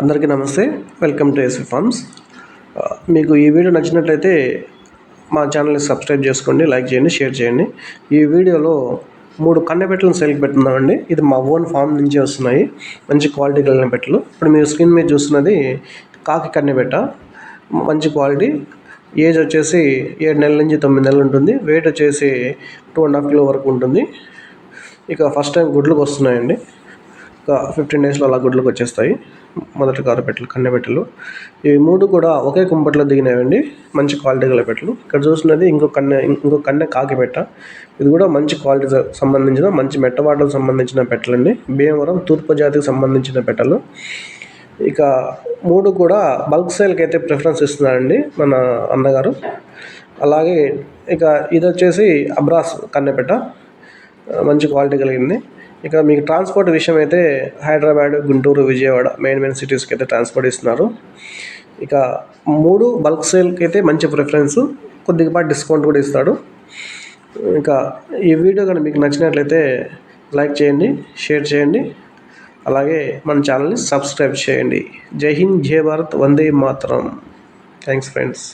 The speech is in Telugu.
అందరికీ నమస్తే. వెల్కమ్ టు ఎస్వి ఫార్మ్స్ మీకు ఈ వీడియో నచ్చినట్లయితే మా ఛానల్ని సబ్స్క్రైబ్ చేసుకోండి లైక్ చేయండి షేర్ చేయండి. ఈ వీడియోలో మూడు కన్నెపెట్టలను సేల్కి పెట్టున్నామండి. ఇది మా ఓన్ ఫామ్ నుంచి వస్తున్నాయి. మంచి క్వాలిటీ కలిగిన పెట్టలు. ఇప్పుడు మీరు స్క్రీన్ మీద చూస్తున్నది కాకి కన్నెపెట్ట మంచి క్వాలిటీ. ఏజ్ వచ్చేసి ఏడు నెలల నుంచి తొమ్మిది నెలలు ఉంటుంది. వెయిట్ వచ్చేసి టూ అండ్ హాఫ్ కిలో వరకు ఉంటుంది. ఇక ఫస్ట్ టైం గుడ్లకు వస్తున్నాయండి ఒక ఫిఫ్టీన్ డేస్లో అలా గుడ్లకు వచ్చేస్తాయి. మొదటి కారు పెట్టలు కన్నె పెట్టలు. ఇవి మూడు కూడా ఒకే కుంపట్లో దిగినవండి. మంచి క్వాలిటీ గల పెట్టలు. ఇక్కడ చూసినది ఇంకో కన్నె ఇంకో కన్నె కాకి పెట్ట. ఇది కూడా మంచి క్వాలిటీ సంబంధించిన మంచి మెట్టవాటలకు సంబంధించిన పెట్టలండి. భీమవరం తూర్పు జాతికి సంబంధించిన పెట్టలు. ఇక మూడు కూడా బల్క్ సేల్కి అయితే ప్రిఫరెన్స్ ఇస్తున్నారండి మన అన్నగారు. అలాగే ఇక ఇది వచ్చేసి అబ్రాస్ కన్నెపెట్ట మంచి క్వాలిటీ కలిగింది. ఇక మీకు ట్రాన్స్పోర్ట్ విషయం అయితే హైదరాబాద్ గుంటూరు విజయవాడ మెయిన్ మెయిన్ సిటీస్కి అయితే ట్రాన్స్పోర్ట్ ఇస్తున్నారు. ఇక మూడు బల్క్ సేల్కి అయితే మంచి ప్రిఫరెన్స్ కొద్దిగా డిస్కౌంట్ కూడా ఇస్తాడు. ఇంకా ఈ వీడియో కానీ మీకు నచ్చినట్లయితే లైక్ చేయండి షేర్ చేయండి. అలాగే మన ఛానల్ని సబ్స్క్రైబ్ చేయండి. జై హింద్ జై భారత్ వందే మాతరం. Thanks friends